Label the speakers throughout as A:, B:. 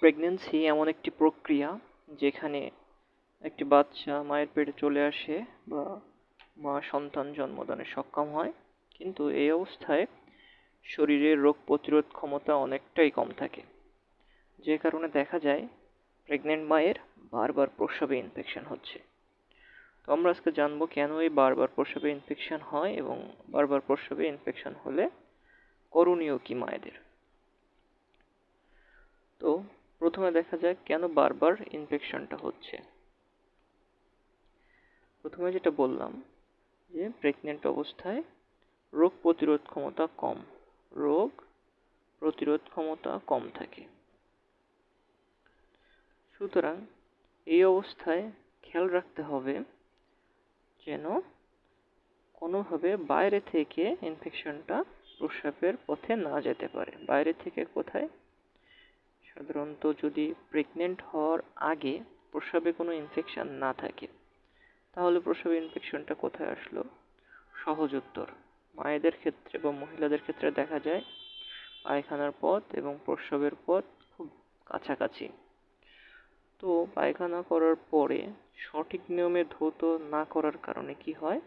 A: Pregnancy এমন একটি প্রক্রিয়া যেখানে একটি বাচ্চা মায়ের পেটে চলে আসে বা মা সন্তান জন্মদানে সক্ষম হয়, কিন্তু এই অবস্থায় শরীরের রোগ প্রতিরোধ ক্ষমতা অনেকটাই কম থাকে। যে কারণে দেখা যায় প্রেগনেন্ট মায়ের বারবার প্রসবে ইনফেকশন হচ্ছে। তো আমরা আজকে জানব কেন এই বারবার প্রসবে ইনফেকশন হয় এবং বারবার প্রসবে ইনফেকশন হলে করণীয় কি মায়েদের? তো প্রথমে দেখা যাক কেন বারবার ইনফেকশনটা হচ্ছে। প্রথমে যেটা বললাম যে প্রেগনেন্ট অবস্থায় রোগ প্রতিরোধ ক্ষমতা কম। রোগ প্রতিরোধ ক্ষমতা কম থাকে। সুতরাং এই অবস্থায় খেয়াল রাখতে হবে যেন কোনোভাবে বাইরে থেকে ইনফেকশনটা প্রস্রাবের পথে না যেতে পারে। বাইরে থেকে কোথায়? সাধারণত যদি প্রেগনেন্ট হওয়ার আগে প্রস্রাবে কোনো ইনফেকশন না থাকে, তাহলে প্রস্রাবে ইনফেকশনটা কোথায় আসলো? সহজ উত্তর, মায়েদের ক্ষেত্রে বা মহিলাদের ক্ষেত্রে দেখা যায় পায়খানার পথ এবং প্রস্রাবের পথ খুব কাছাকাছি। তো পায়খানা করার পরে সঠিক নিয়মে ধৌত না করার কারণে কি হয়?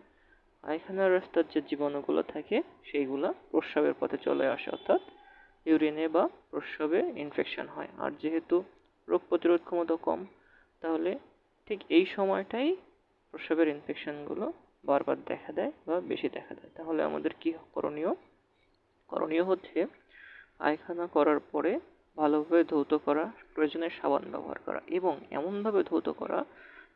A: পায়খানার রাস্তার যে জীবাণুগুলো থাকে, সেইগুলো প্রস্রাবের পথে চলে আসে, অর্থাৎ ইউরিনে বা প্রস্রাবে ইনফেকশন হয়। আর যেহেতু রোগ প্রতিরোধ ক্ষমতা কম, তাহলে ঠিক এই সময়টাই প্রস্রাবের ইনফেকশনগুলো বারবার দেখা দেয় বা বেশি দেখা দেয়। তাহলে আমাদের কী করণীয়? করণীয় হচ্ছে পায়খানা করার পরে ভালোভাবে ধৌত করা, প্রয়োজনে সাবান ব্যবহার করা এবং এমনভাবে ধৌত করা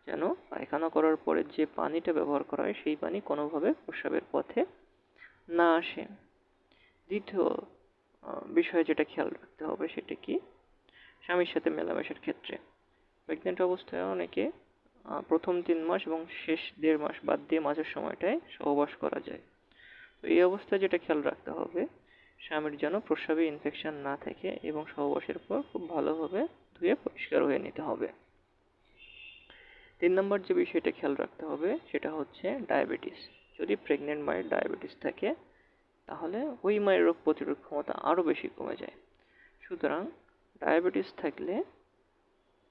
A: যেন পায়খানা করার পরে যে পানিটা ব্যবহার করা হয়, সেই পানি কোনোভাবে প্রস্রাবের পথে না আসে। দ্বিতীয় বিষয় যেটা খেয়াল রাখতে হবে সেটা কি? স্বামীর সাথে মেলামেশার ক্ষেত্রে। প্রেগনেন্ট অবস্থায় অনেকে প্রথম তিন মাস এবং শেষ দেড় মাস বাদ দিয়ে মাঝের সময়টায় সহবাস করা যায়। তো এই অবস্থায় যেটা খেয়াল রাখতে হবে, স্বামীর যেন প্রস্রাবে ইনফেকশন না থাকে এবং সহবাসের পর খুব ভালোভাবে ধুয়ে পরিষ্কার হয়ে নিতে হবে। তিন নম্বর যে বিষয়টা খেয়াল রাখতে হবে সেটা হচ্ছে ডায়াবেটিস যদি প্রেগনেন্ট মায়ের ডায়াবেটিস থাকে তাহলে ওই মায়ের রোগ প্রতিরোধ ক্ষমতা আরও বেশি কমে যায়। সুতরাং ডায়াবেটিস থাকলে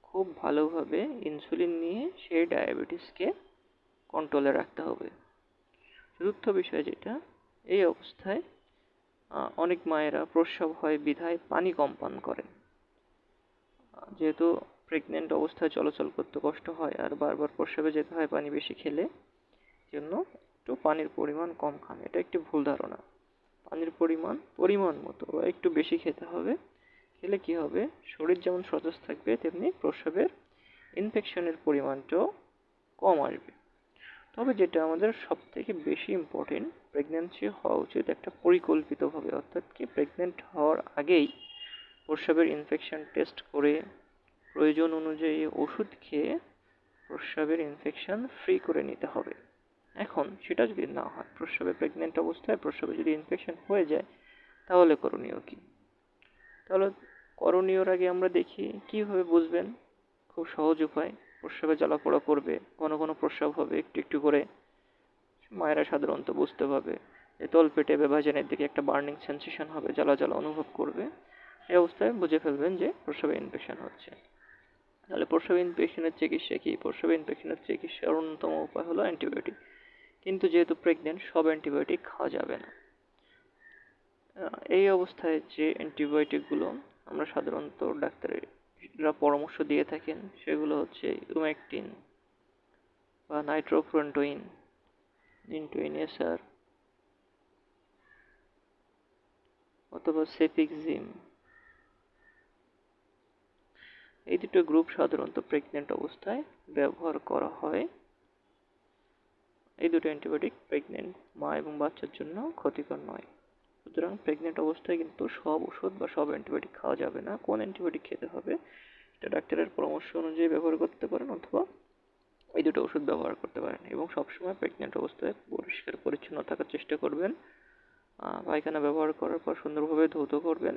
A: খুব ভালোভাবে ইনসুলিন নিয়ে সেই ডায়াবেটিসকে কন্ট্রোলে রাখতে হবে। চতুর্থ বিষয় যেটা, এই অবস্থায় অনেক মায়েরা প্রস্রাব হয় বিধায় পানি কম পান করেন যেহেতু প্রেগনেন্ট অবস্থায় চলাচল করতে কষ্ট হয় আর বারবার প্রস্রাবে যেতে হয় পানি বেশি খেলে, জন্য একটু পানির পরিমাণ কম খান। এটা একটি ভুল ধারণা। পানির পরিমাণ পরিমাণ মতো বা একটু বেশি খেতে হবে। খেলে কি হবে? শরীর যেমন সতেজ থাকবে, তেমনি প্রস্রাবের ইনফেকশনের পরিমাণটাও কম আসবে। তবে যেটা আমাদের সবথেকে বেশি ইম্পর্টেন্ট প্রেগনেন্সি হওয়া উচিত একটা পরিকল্পিতভাবে, অর্থাৎ কি প্রেগনেন্ট হওয়ার আগেই প্রস্রাবের ইনফেকশন টেস্ট করে, প্রয়োজন অনুযায়ী ওষুধ খেয়ে প্রস্রাবের ইনফেকশন ফ্রি করে নিতে হবে। এখন সেটা যদি না হয় প্রস্রাবে প্রেগনেন্ট অবস্থায় প্রস্রাবে যদি ইনফেকশন হয়ে যায়, তাহলে করণীয় কী? তাহলে করণীয়র আগে আমরা দেখি, কীভাবে বুঝবেন? খুব সহজ উপায় প্রস্রাবে জ্বালাপোড়া করবে কোনো কোনো প্রস্রাব হবে, একটু একটু করে মায়েরা সাধারণত বুঝতে পারবে। যে তলপেটে বিভাজনের দিকে একটা বার্নিং সেন্সেশন হবে, জ্বালা জ্বালা অনুভব করবে। এই অবস্থায় বুঝে ফেলবেন যে প্রস্রাবে ইনফেকশন হচ্ছে। তাহলে প্রস্রাব ইনফেকশনের চিকিৎসা কি? প্রস্রাব ইনফেকশনের চিকিৎসার অন্যতম উপায় হলো অ্যান্টিবায়োটিক কিন্তু যেহেতু প্রেগনেন্ট সব অ্যান্টিবায়োটিক খাওয়া যাবে না। এই অবস্থায় যে অ্যান্টিবায়োটিকগুলো আমরা সাধারণত ডাক্তারেরা পরামর্শ দিয়ে থাকেন, সেগুলো হচ্ছে ইউম্যাকটিন বা নাইট্রোফ্রন্টোইন ইনটুইনেসার অথবা সেফিক্সিম এই দুটো গ্রুপ সাধারণত প্রেগনেন্ট অবস্থায় ব্যবহার করা হয়। এই দুটো অ্যান্টিবায়োটিক প্রেগনেন্ট মা এবং বাচ্চার জন্য ক্ষতিকর নয়। সুতরাং প্রেগনেন্ট অবস্থায় কিন্তু সব ওষুধ বা সব অ্যান্টিবায়োটিক খাওয়া যাবে না। কোন অ্যান্টিবায়োটিক খেতে হবে এটা ডাক্তারের পরামর্শ অনুযায়ী ব্যবহার করতে পারেন অথবা এই দুটো ওষুধ ব্যবহার করতে পারেন এবং সবসময় প্রেগনেন্ট অবস্থায় পরিষ্কার, পরিচ্ছন্ন থাকার চেষ্টা করবেন। পায়খানা ব্যবহার করার পর সুন্দরভাবে ধৌত করবেন।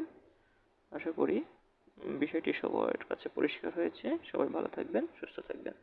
A: আশা করি বিষয়টি সবার কাছে পরিষ্কার হয়েছে। সবাই ভালো থাকবেন, সুস্থ থাকবেন।